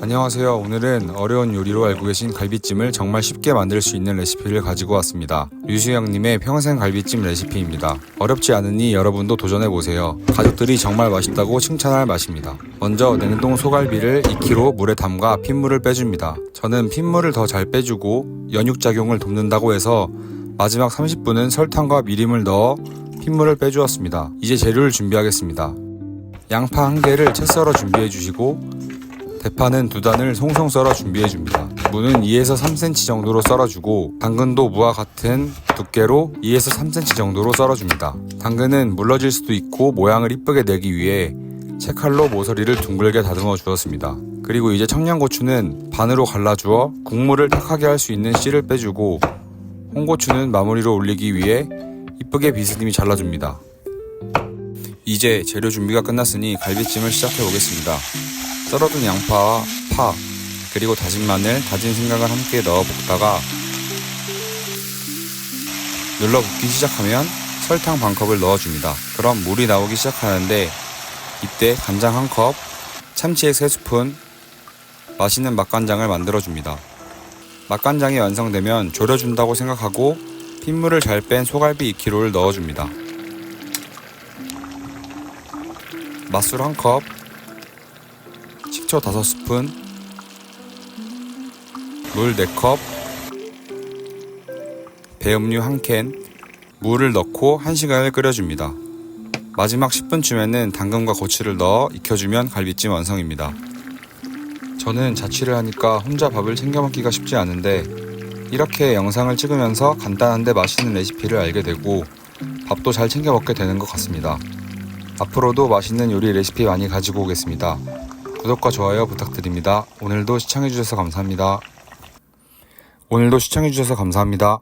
안녕하세요. 오늘은 어려운 요리로 알고 계신 갈비찜을 정말 쉽게 만들 수 있는 레시피를 가지고 왔습니다. 류수영님의 평생 갈비찜 레시피입니다. 어렵지 않으니 여러분도 도전해보세요. 가족들이 정말 맛있다고 칭찬할 맛입니다. 먼저 냉동 소갈비를 2kg 물에 담가 핏물을 빼줍니다. 저는 핏물을 더 잘 빼주고 연육작용을 돕는다고 해서 마지막 30분은 설탕과 미림을 넣어 핏물을 빼주었습니다. 이제 재료를 준비하겠습니다. 양파 한 개를 채 썰어 준비해 주시고 대파는 두 단을 송송 썰어 준비해 줍니다. 무는 2에서 3cm 정도로 썰어주고 당근도 무와 같은 두께로 2에서 3cm 정도로 썰어줍니다. 당근은 물러질 수도 있고 모양을 이쁘게 내기 위해 채칼로 모서리를 둥글게 다듬어 주었습니다. 그리고 이제 청양고추는 반으로 갈라주어 국물을 탁하게 할 수 있는 씨를 빼주고 홍고추는 마무리로 올리기 위해 이쁘게 비스듬히 잘라줍니다. 이제 재료 준비가 끝났으니 갈비찜을 시작해 보겠습니다. 썰어둔 양파와 파, 그리고 다진 마늘, 다진 생강을 함께 넣어 볶다가 눌러 붓기 시작하면 설탕 반 컵을 넣어줍니다. 그럼 물이 나오기 시작하는데 이때 간장 한 컵, 참치액 3스푼, 맛있는 맛간장을 만들어줍니다. 맛간장이 완성되면 졸여준다고 생각하고 핏물을 잘 뺀 소갈비 2kg를 넣어줍니다. 맛술 1컵, 식초 5스푼, 물 4컵, 배음료 1캔, 물을 넣고 1시간을 끓여줍니다. 마지막 10분쯤에는 당근과 고추를 넣어 익혀주면 갈비찜 완성입니다. 저는 자취를 하니까 혼자 밥을 챙겨 먹기가 쉽지 않은데 이렇게 영상을 찍으면서 간단한데 맛있는 레시피를 알게 되고 밥도 잘 챙겨 먹게 되는 것 같습니다. 앞으로도 맛있는 요리 레시피 많이 가지고 오겠습니다. 구독과 좋아요 부탁드립니다. 오늘도 시청해주셔서 감사합니다. 오늘도 시청해주셔서 감사합니다.